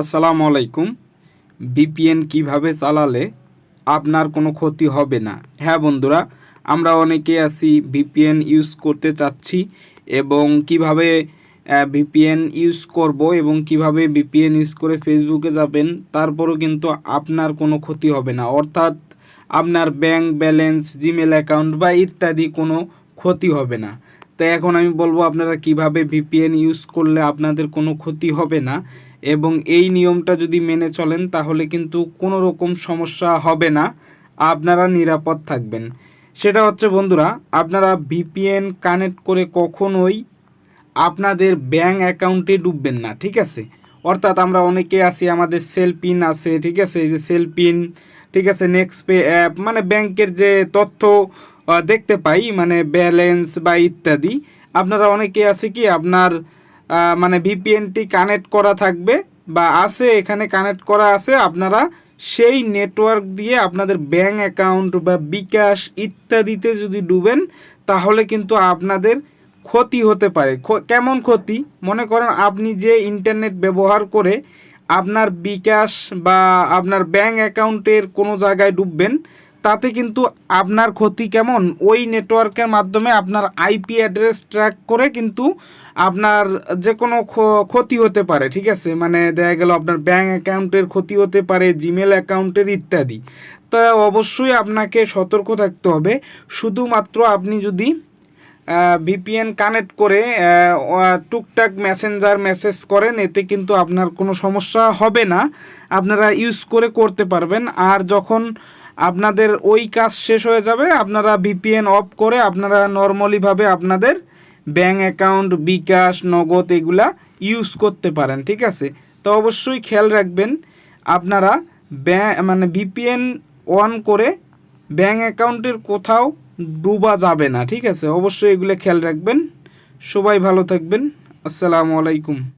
আসসালামু আলাইকুম। ভিপিএন কীভাবে চালালে আপনার কোনো ক্ষতি হবে না? হ্যাঁ বন্ধুরা, আমরা অনেকে আছি ভিপিএন ইউজ করতে চাচ্ছি এবং কীভাবে ভিপিএন ইউজ করব এবং কীভাবে ভিপিএন ইউজ করে ফেসবুকে যাবেন, তারপরও কিন্তু আপনার কোনো ক্ষতি হবে না। অর্থাৎ আপনার ব্যাংক ব্যালেন্স, জিমেল অ্যাকাউন্ট বা ইত্যাদি কোনো ক্ষতি হবে না। তো এখন আমি বলব আপনারা কীভাবে ভিপিএন ইউজ করলে আপনাদের কোনো ক্ষতি হবে না এবং এই নিয়মটা যদি মেনে চলেন তাহলে কিন্তু কোনো রকম সমস্যা হবে না, আপনারা নিরাপদ থাকবেন। সেটা হচ্ছে বন্ধুরা, আপনারা ভিপিএন কানেক্ট করে কখনোই আপনাদের ব্যাংক অ্যাকাউন্টে ডুববেন না, ঠিক আছে? অর্থাৎ আমরা অনেকে আছি, আমাদের সেল পিন আছে, ঠিক আছে? এই যে সেল পিন ঠিক আছে? নেক্সট পে অ্যাপ মানে ব্যাংকের যে তথ্য দেখতে পাই মানে ব্যালেন্স বা ইত্যাদি। আপনারা অনেকে আছে কি, আপনার মানে ভিপিএনটি কানেক্ট করা থাকবে বা আছে, এখানে কানেক্ট করা আছে, আপনারা সেই নেটওয়ার্ক দিয়ে আপনাদের ব্যাংক অ্যাকাউন্ট বা বিকাশ ইত্যাদিতে যদি ডুবেন, তাহলে কিন্তু আপনাদের ক্ষতি হতে পারে। কেমন ক্ষতি? মনে করেন আপনি যে ইন্টারনেট ব্যবহার করে আপনার বিকাশ বা আপনার ব্যাংক অ্যাকাউন্টের কোনো জায়গায় ডুববেন তাতে কিন্তু আপনার ক্ষতি কেমন? ওই নেটওয়ার্কের মাধ্যমে আপনার আইপি অ্যাড্রেস ট্র্যাক করে কিন্তু আপনার যে কোনো ক্ষতি হতে পারে, ঠিক আছে? মানে দেখা গেল আপনার ব্যাঙ্ক অ্যাকাউন্টের ক্ষতি হতে পারে জিমেল অ্যাকাউন্টের ইত্যাদি। তা অবশ্যই আপনাকে সতর্ক থাকতে হবে। শুধুমাত্র আপনি যদি ভিপিএন কানেক্ট করে টুকটাক মেসেঞ্জার মেসেজ করেন, এতে কিন্তু আপনার কোনো সমস্যা হবে না। আপনারা ইউজ করে করতে পারবেন। আর যখন আপনাদের ওই কাজ শেষ হয়ে যাবে, আপনারা ভিপিএন অফ করে আপনারা নর্মালিভাবে আপনাদের ব্যাংক অ্যাকাউন্ট বিকাশ, নগদ এগুলা ইউজ করতে পারেন, ঠিক আছে? তো অবশ্যই খেয়াল রাখবেন, আপনারা মানে ভিপিএন অন করে ব্যাংক অ্যাকাউন্টের কোথাও ডুবা যাবে না ঠিক আছে? অবশ্যই এগুলো খেয়াল রাখবেন। সবাই ভালো থাকবেন। আসসালামু আলাইকুম।